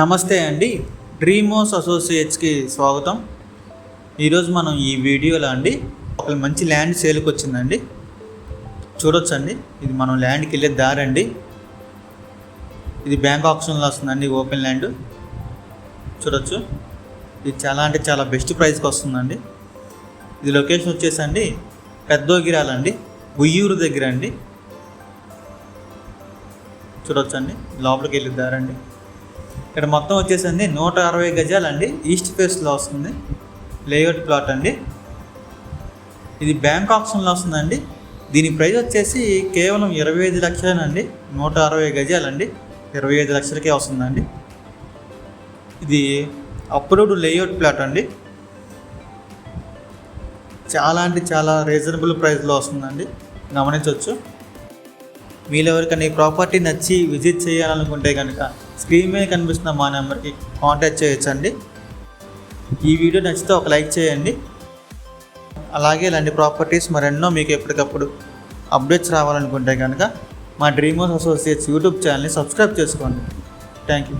నమస్తే అండి. డ్రీమోస్ అసోసియేట్స్కి స్వాగతం. ఈరోజు మనం ఈ వీడియోలో అండి ఒక మంచి ల్యాండ్ సేల్కి వచ్చిందండి. చూడొచ్చండి. ఇది మనం ల్యాండ్కి వెళ్ళే దారి అండి. ఇది బ్యాంక్ ఆప్షన్లో వస్తుందండి ఓపెన్ ల్యాండ్. చూడొచ్చు. ఇది చాలా అంటే చాలా బెస్ట్ ప్రైస్కి వస్తుందండి. ఇది లొకేషన్ వచ్చేసండి పెద్దోగిరాలండి ఉయ్యూరు దగ్గర అండి. చూడొచ్చండి లోపలికి వెళ్ళిద్దారండి ఇక్కడ మొత్తం వచ్చేసింది నూట అరవై గజాలండి. ఈస్ట్ ఫేస్లో వస్తుంది. లేఅవుట్ ప్లాట్ అండి. ఇది బ్యాంక్ ఆప్షన్లో వస్తుందండి. దీని ప్రైస్ వచ్చేసి కేవలం ఇరవై ఐదు లక్షలేనండి. నూట అరవై గజాలండి. ఇరవై ఐదు లక్షలకే వస్తుందండి. ఇది అప్రూవ్డ్ లేఅవుట్ ప్లాట్ అండి. చాలా అంటే చాలా రీజనబుల్ ప్రైస్లో వస్తుందండి. గమనించవచ్చు మీలో ఎవరికైనా ఈ ప్రాపర్టీ నచ్చి విజిట్ చేయాలనుకుంటే కనుక స్క్రీన్ మీద కనిపిస్తున్న మా నెంబర్కి కాంటాక్ట్ చేయొచ్చండి. ఈ వీడియో నచ్చితే ఒక లైక్ చేయండి. అలాగే ఇలాంటి ప్రాపర్టీస్ మరెన్నో మీకు ఎప్పటికప్పుడు అప్డేట్స్ రావాలనుకుంటే కనుక మా డ్రీమ్ హౌస్ అసోసియేట్స్ యూట్యూబ్ ఛానల్ని సబ్స్క్రైబ్ చేసుకోండి. Thank you